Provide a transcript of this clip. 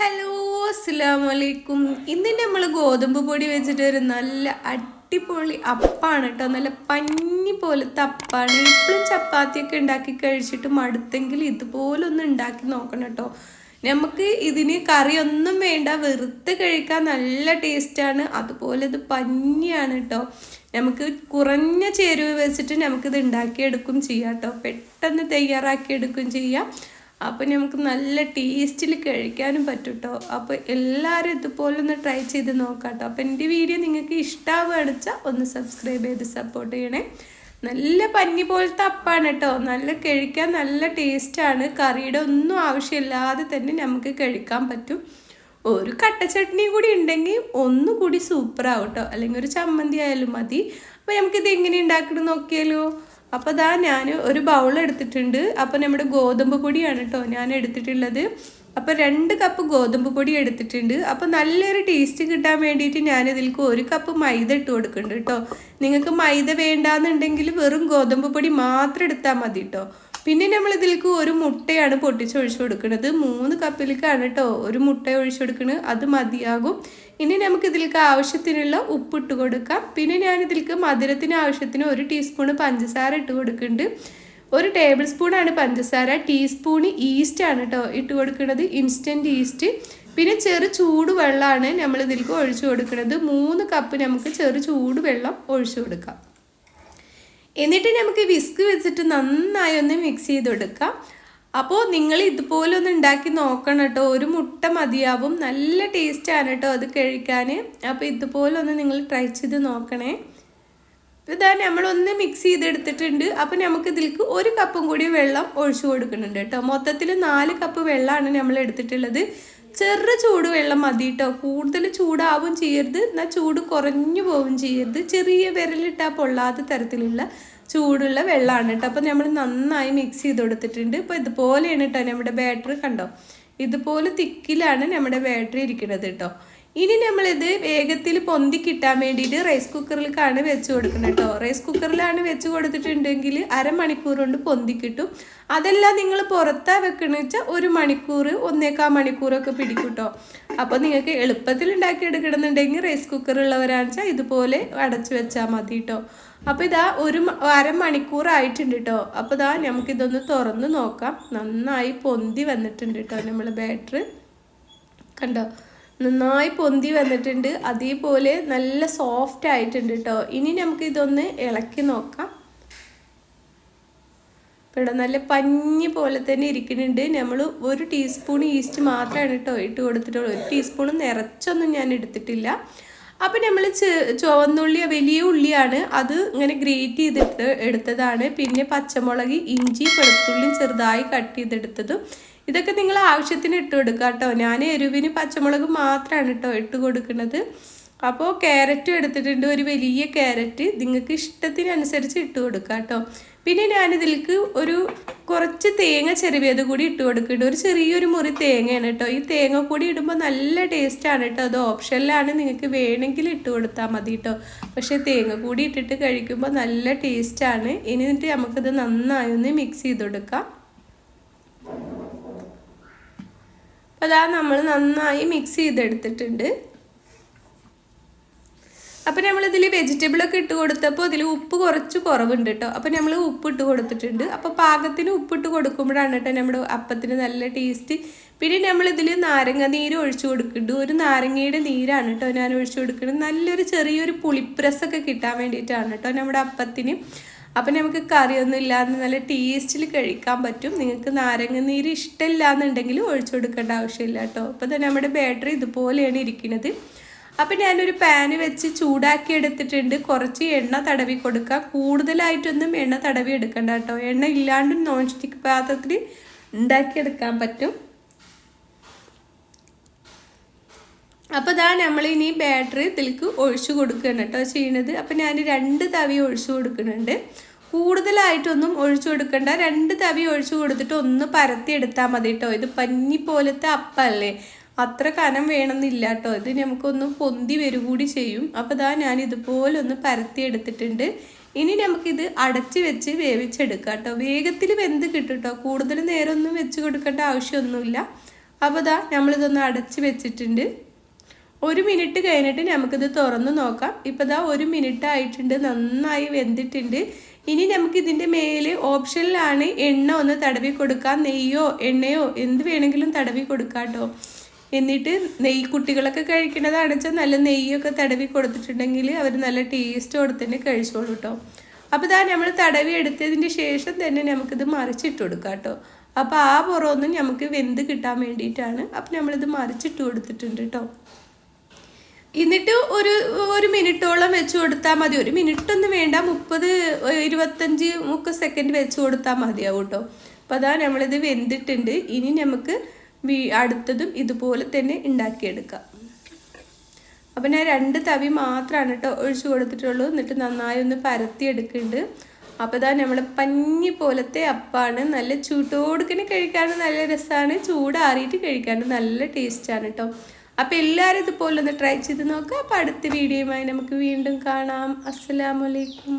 Hello അസ്സാം വലൈക്കും ഇന്ന് നമ്മൾ ഗോതമ്പ് പൊടി വെച്ചിട്ട് ഒരു നല്ല അടിപൊളി അപ്പാണ് കേട്ടോ. നല്ല പഞ്ഞി പോലത്തെ അപ്പാണ്. ഇപ്പോഴും ചപ്പാത്തിയൊക്കെ ഉണ്ടാക്കി കഴിച്ചിട്ട് മടുത്തെങ്കിൽ ഇതുപോലെ ഒന്ന് ഉണ്ടാക്കി നോക്കണം കേട്ടോ. നമുക്ക് ഇതിന് കറിയൊന്നും വേണ്ട. വെറുത്ത് കഴിക്കാൻ നല്ല ടേസ്റ്റാണ്. അതുപോലെ ഇത് പഞ്ഞിയാണ് കേട്ടോ. നമുക്ക് കുറഞ്ഞ ചേരുവ വെച്ചിട്ട് നമുക്കിത് ഉണ്ടാക്കിയെടുക്കും ചെയ്യാം കേട്ടോ. പെട്ടെന്ന് തയ്യാറാക്കിയെടുക്കും ചെയ്യാം. അപ്പോൾ നമുക്ക് നല്ല ടേസ്റ്റിൽ കഴിക്കാനും പറ്റും കേട്ടോ അപ്പോൾ എല്ലാവരും ഇതുപോലെ ഒന്ന് ട്രൈ ചെയ്ത് നോക്കാം കേട്ടോ അപ്പോൾ എന്റെ വീഡിയോ നിങ്ങൾക്ക് ഇഷ്ടമാവുകയാണെന്ന് വെച്ചാൽ ഒന്ന് സബ്സ്ക്രൈബ് ചെയ്ത് സപ്പോർട്ട് ചെയ്യണേ. നല്ല പഞ്ഞി പോലത്തെ അപ്പാണ് കേട്ടോ. നല്ല കഴിക്കാൻ നല്ല ടേസ്റ്റാണ് കറിയുടെ ഒന്നും ആവശ്യമില്ലാതെ തന്നെ നമുക്ക് കഴിക്കാൻ പറ്റും. ഒരു കട്ട ചട്നി കൂടി ഉണ്ടെങ്കിൽ ഒന്നുകൂടി സൂപ്പറാവും കേട്ടോ. അല്ലെങ്കിൽ ഒരു ചമ്മന്തി ആയാലും മതി. അപ്പോൾ നമുക്കിത് എങ്ങനെ ഉണ്ടാക്കണം നോക്കിയാലോ. അപ്പോൾ അതാ ഞാൻ ഒരു ബൗൾ എടുത്തിട്ടുണ്ട്. അപ്പോൾ നമ്മുടെ ഗോതമ്പ് പൊടിയാണ് കേട്ടോ ഞാൻ എടുത്തിട്ടുള്ളത്. അപ്പോൾ രണ്ട് കപ്പ് ഗോതമ്പ് പൊടി എടുത്തിട്ടുണ്ട്. അപ്പോൾ നല്ലൊരു ടേസ്റ്റ് കിട്ടാൻ വേണ്ടിയിട്ട് ഞാൻ ഇതിലേക്ക് ഒരു കപ്പ് മൈദ ഇട്ട് കൊടുക്കുന്നുണ്ട് കേട്ടോ നിങ്ങൾക്ക് മൈദ വേണ്ടാന്നുണ്ടെങ്കിൽ വെറും ഗോതമ്പ് പൊടി മാത്രം എടുത്താൽ മതി കേട്ടോ പിന്നെ നമ്മൾ ഇതിലേക്ക് ഒരു മുട്ടയാണ് പൊട്ടിച്ചൊഴിച്ചു കൊടുക്കുന്നത്. മൂന്ന് കപ്പിലേക്കാണ് കേട്ടോ ഒരു മുട്ട ഒഴിച്ചു കൊടുക്കുന്നത് അത് മതിയാകും. ഇനി നമുക്ക് ഇതിലേക്ക് ആവശ്യത്തിനുള്ള ഉപ്പ് ഇട്ട് കൊടുക്കാം. പിന്നെ ഞാൻ ഇതിലേക്ക് മധുരത്തിന് ആവശ്യത്തിന് ഒരു ടീസ്പൂൺ പഞ്ചസാര ഇട്ട് കൊടുക്കുന്നുണ്ട് ഒരു ടേബിൾ സ്പൂണാണ് പഞ്ചസാര. ടീസ്പൂണ് ഈസ്റ്റ് ആണ് കേട്ടോ ഇട്ട് കൊടുക്കുന്നത് ഇൻസ്റ്റന്റ് ഈസ്റ്റ്. പിന്നെ ചെറു ചൂട് വെള്ളമാണ് നമ്മൾ ഇതിലേക്ക് ഒഴിച്ചു കൊടുക്കുന്നത് മൂന്ന് കപ്പ് നമുക്ക് ചെറു ചൂട് വെള്ളം ഒഴിച്ചു കൊടുക്കാം. എന്നിട്ട് നമുക്ക് വിസ്ക് വെച്ചിട്ട് നന്നായി ഒന്ന് മിക്സ് ചെയ്ത് കൊടുക്കാം അപ്പോൾ നിങ്ങൾ ഇതുപോലെ ഒന്ന് ഉണ്ടാക്കി നോക്കണം കേട്ടോ. ഒരു മുട്ട മതിയാവും. നല്ല ടേസ്റ്റാണ് കേട്ടോ അത് കഴിക്കാൻ അപ്പോൾ ഇതുപോലെ ഒന്ന് നിങ്ങൾ ട്രൈ ചെയ്ത് നോക്കണേ. ഇതാ നമ്മളൊന്ന് മിക്സ് ചെയ്തെടുത്തിട്ടുണ്ട്. അപ്പോൾ നമുക്ക് ഇതിലേക്ക് ഒരു കപ്പും കൂടി വെള്ളം ഒഴിച്ചു കൊടുക്കുന്നുണ്ട് കേട്ടോ. മൊത്തത്തിൽ നാല് കപ്പ് വെള്ളമാണ് നമ്മൾ എടുത്തിട്ടുള്ളത്. ചെറു ചൂടുവെള്ളം മതി കേട്ടോ കൂടുതൽ ചൂടാവും ചെയ്യരുത്. എന്നാൽ ചൂട് കുറഞ്ഞു പോവും ചെയ്യരുത്. ചെറിയ വിരലിട്ടാൽ പൊള്ളാത്ത തരത്തിലുള്ള ചൂടുള്ള വെള്ളമാണ് കേട്ടോ അപ്പോൾ നമ്മൾ നന്നായി മിക്സ് ചെയ്ത് കൊടുത്തിട്ടുണ്ട്. ഇപ്പോൾ ഇതുപോലെയാണ് കേട്ടോ നമ്മുടെ ബാറ്ററി കണ്ടോ? ഇതുപോലെ തിക്കിലാണ് നമ്മുടെ ബാറ്ററി ഇരിക്കുന്നത് കേട്ടോ ഇനി നമ്മളിത് വേഗത്തിൽ പൊന്തി കിട്ടാൻ വേണ്ടിയിട്ട് റൈസ് കുക്കറിലേക്കാണ് വെച്ച് കൊടുക്കുന്നത് കേട്ടോ റൈസ് കുക്കറിലാണ് വെച്ച് കൊടുത്തിട്ടുണ്ടെങ്കിൽ അരമണിക്കൂർ കൊണ്ട് പൊന്തി കിട്ടും. അതെല്ലാം നിങ്ങൾ പുറത്താ വെക്കണമെന്ന് വെച്ചാൽ ഒരു മണിക്കൂർ ഒന്നേക്കാൽ മണിക്കൂറൊക്കെ പിടിക്കും കേട്ടോ അപ്പോൾ നിങ്ങൾക്ക് എളുപ്പത്തിൽ ഉണ്ടാക്കി എടുക്കണമെന്നുണ്ടെങ്കിൽ റൈസ് കുക്കർ ഉള്ളവരാണെന്ന് വെച്ചാൽ ഇതുപോലെ അടച്ചു വെച്ചാൽ മതി കേട്ടോ അപ്പോൾ ഇതാ ഒരു അരമണിക്കൂർ ആയിട്ടുണ്ട് കേട്ടോ അപ്പോൾ ഇതാ നമുക്കിതൊന്ന് തുറന്ന് നോക്കാം. നന്നായി പൊന്തി വന്നിട്ടുണ്ട് കേട്ടോ നമ്മൾ ബാറ്ററി കണ്ടോ? നന്നായി പൊന്തി വന്നിട്ടുണ്ട്. അതേപോലെ നല്ല സോഫ്റ്റ് ആയിട്ടുണ്ട് കേട്ടോ ഇനി നമുക്ക് ഇതൊന്ന് ഇളക്കി നോക്കാം. ഇവിടെ നല്ല പഞ്ഞി പോലെ തന്നെ ഇരിക്കുന്നുണ്ട്. നമ്മൾ ഒരു ടീസ്പൂൺ ഈസ്റ്റ് മാത്രമാണ് കേട്ടോ ഇട്ട് കൊടുത്തിട്ടുള്ളൂ ഒരു ടീസ്പൂൺ നിറച്ചൊന്നും ഞാൻ എടുത്തിട്ടില്ല. അപ്പം നമ്മൾ ചുവന്നുള്ളി വലിയ ഉള്ളിയാണ് അത് ഇങ്ങനെ ഗ്രേറ്റ് ചെയ്തിട്ട് എടുത്തതാണ്. പിന്നെ പച്ചമുളക് ഇഞ്ചി വെളുത്തുള്ളിയും ചെറുതായി കട്ട് ചെയ്തെടുത്തതും. ഇതൊക്കെ നിങ്ങൾ ആവശ്യത്തിന് ഇട്ട് കൊടുക്കുക കേട്ടോ ഞാൻ എരിവിന് പച്ചമുളക് മാത്രമാണ് കേട്ടോ ഇട്ട് കൊടുക്കുന്നത്. അപ്പോൾ ക്യാരറ്റും എടുത്തിട്ടുണ്ട്. ഒരു വലിയ ക്യാരറ്റ്. നിങ്ങൾക്ക് ഇഷ്ടത്തിനനുസരിച്ച് ഇട്ട് കൊടുക്കുക കേട്ടോ. പിന്നെ ഞാനിതിലേക്ക് ഒരു കുറച്ച് തേങ്ങ ചെറുവിയത് കൂടി ഇട്ട് കൊടുക്കുന്നുണ്ട്. ഒരു ചെറിയൊരു മുറി തേങ്ങയാണ് കേട്ടോ. ഈ തേങ്ങ കൂടി ഇടുമ്പോൾ നല്ല ടേസ്റ്റാണ് കേട്ടോ. അത് ഓപ്ഷനിലാണ് നിങ്ങൾക്ക് വേണമെങ്കിൽ ഇട്ട് കൊടുത്താൽ മതി കേട്ടോ. പക്ഷേ തേങ്ങ കൂടി ഇട്ടിട്ട് കഴിക്കുമ്പോൾ നല്ല ടേസ്റ്റാണ് എന്നിട്ട് നമുക്കത് നന്നായി ഒന്ന് മിക്സ് ചെയ്ത് കൊടുക്കാം. അപ്പോൾ അതാ നമ്മൾ നന്നായി മിക്സ് ചെയ്തെടുത്തിട്ടുണ്ട്. അപ്പോൾ നമ്മളിതിൽ വെജിറ്റബിളൊക്കെ ഇട്ട് കൊടുത്തപ്പോൾ ഇതിൽ ഉപ്പ് കുറച്ച് കുറവുണ്ട് കേട്ടോ അപ്പോൾ നമ്മൾ ഉപ്പ് ഇട്ട് കൊടുത്തിട്ടുണ്ട്. അപ്പോൾ പാകത്തിന് ഉപ്പിട്ട് കൊടുക്കുമ്പോഴാണ് കേട്ടോ നമ്മുടെ അപ്പത്തിന് നല്ല ടേസ്റ്റ്. പിന്നെ നമ്മളിതിൽ നാരങ്ങ നീര് ഒഴിച്ചു കൊടുക്കുന്നുണ്ട്. ഒരു നാരങ്ങയുടെ നീരാണ് കേട്ടോ ഞാൻ ഒഴിച്ചു കൊടുക്കുന്നത്. നല്ലൊരു ചെറിയൊരു പുളിപ്രസൊക്കെ കിട്ടാൻ വേണ്ടിയിട്ടാണ് കേട്ടോ നമ്മുടെ അപ്പത്തിന്. അപ്പം നമുക്ക് കറിയൊന്നും ഇല്ലാതെ നല്ല ടേസ്റ്റിൽ കഴിക്കാൻ പറ്റും. നിങ്ങൾക്ക് നാരങ്ങ നീര് ഇഷ്ടമില്ല എന്നുണ്ടെങ്കിൽ ഒഴിച്ചു കൊടുക്കേണ്ട ആവശ്യമില്ല കേട്ടോ അപ്പോൾ നമ്മുടെ ബാറ്ററി ഇതുപോലെയാണ് ഇരിക്കുന്നത്. അപ്പം ഞാനൊരു പാന് വെച്ച് ചൂടാക്കി എടുത്തിട്ടുണ്ട് കുറച്ച് എണ്ണ തടവി കൊടുക്കുക കൂടുതലായിട്ടൊന്നും എണ്ണ തടവി എടുക്കണ്ട കേട്ടോ. എണ്ണ ഇല്ലാണ്ടും നോൺ സ്റ്റിക്ക് പാത്രത്തിൽ ഉണ്ടാക്കിയെടുക്കാൻ പറ്റും. അപ്പോൾ ഇതാ നമ്മളിനി ബാറ്ററി ഇതിലേക്ക് ഒഴിച്ചു കൊടുക്കുകയാണ് കേട്ടോ ചെയ്യണത്. അപ്പോൾ ഞാൻ രണ്ട് തവി ഒഴിച്ചു കൊടുക്കുന്നുണ്ട്. കൂടുതലായിട്ടൊന്നും ഒഴിച്ചു കൊടുക്കണ്ട. രണ്ട് തവി ഒഴിച്ചു കൊടുത്തിട്ട് ഒന്ന് പരത്തി എടുത്താൽ മതി കേട്ടോ. ഇത് പഞ്ഞി പോലത്തെ അപ്പല്ലേ? അത്ര കനം വേണമെന്നില്ല കേട്ടോ. ഇത് നമുക്കൊന്ന് പൊന്തി വരും കൂടി ചെയ്യും. അപ്പോൾ ഇതാ ഞാൻ ഇതുപോലെ ഒന്ന് പരത്തി എടുത്തിട്ടുണ്ട്. ഇനി നമുക്കിത് അടച്ച് വെച്ച് വേവിച്ചെടുക്കാം കേട്ടോ. വേഗത്തിൽ വെന്ത് കിട്ടും കേട്ടോ. കൂടുതൽ നേരമൊന്നും വെച്ച് കൊടുക്കേണ്ട ആവശ്യമൊന്നുമില്ല. അപ്പോൾ ഇതാ നമ്മളിതൊന്ന് അടച്ച് വെച്ചിട്ടുണ്ട്. ഒരു മിനിറ്റ് കഴിഞ്ഞിട്ട് നമുക്കിത് തുറന്ന് നോക്കാം. ഇപ്പോൾ ഇതാ ഒരു മിനിറ്റ് ആയിട്ടുണ്ട്. നന്നായി വെന്തിട്ടുണ്ട്. ഇനി നമുക്കിതിന്റെ മേൽ ഓപ്ഷനിലാണ് എണ്ണ ഒന്ന് തടവി കൊടുക്കാം. നെയ്യോ എണ്ണയോ എന്ത് വേണമെങ്കിലും തടവി കൊടുക്കാം കേട്ടോ. എന്നിട്ട് നെയ്യ് കുട്ടികളൊക്കെ കഴിക്കണതാണ് വെച്ചാൽ നല്ല നെയ്യൊക്കെ തടവി കൊടുത്തിട്ടുണ്ടെങ്കിൽ അവർ നല്ല ടേസ്റ്റ് കൊടുത്തന്നെ കഴിച്ചോളൂ കേട്ടോ അപ്പോൾ ഇതാ നമ്മൾ തടവി എടുത്തതിന് ശേഷം തന്നെ നമുക്കിത് മറിച്ചിട്ട് കൊടുക്കാം കേട്ടോ അപ്പോൾ ആ പുറമൊന്നും നമുക്ക് വെന്ത് കിട്ടാൻ വേണ്ടിയിട്ടാണ് അപ്പം നമ്മളിത് മറിച്ചിട്ട് കൊടുത്തിട്ടുണ്ട് കേട്ടോ എന്നിട്ട് ഒരു ഒരു മിനിറ്റോളം വെച്ച് കൊടുത്താൽ മതി. ഒരു മിനിറ്റ് ഒന്നും വേണ്ട. മുപ്പത് ഇരുപത്തഞ്ച് മുപ്പത് സെക്കൻഡ് വെച്ച് കൊടുത്താൽ മതിയാവും കേട്ടോ അപ്പോൾ അതാ നമ്മളിത് വെന്തിട്ടുണ്ട്. ഇനി നമുക്ക് അടുത്തതും ഇതുപോലെ തന്നെ ഉണ്ടാക്കിയെടുക്കാം. അപ്പം ഞാൻ രണ്ട് തവി മാത്രമാണ് കേട്ടോ ഒഴിച്ചു കൊടുത്തിട്ടുള്ളൂ. എന്നിട്ട് നന്നായി ഒന്ന് പരത്തി എടുക്കുന്നുണ്ട് അപ്പോൾ ഇതാ നമ്മൾ പഞ്ഞി പോലത്തെ അപ്പാണ്. നല്ല ചൂട്ടോടുക്കനെ കഴിക്കാനും നല്ല രസമാണ് ചൂടാറിയിട്ട് കഴിക്കാനും നല്ല ടേസ്റ്റാണ് കേട്ടോ അപ്പോൾ എല്ലാവരും ഇതുപോലെ ഒന്ന് ട്രൈ ചെയ്ത് നോക്കുക അപ്പോൾ അടുത്ത വീഡിയോയുമായി നമുക്ക് വീണ്ടും കാണാം. അസ്സലാമലൈക്കും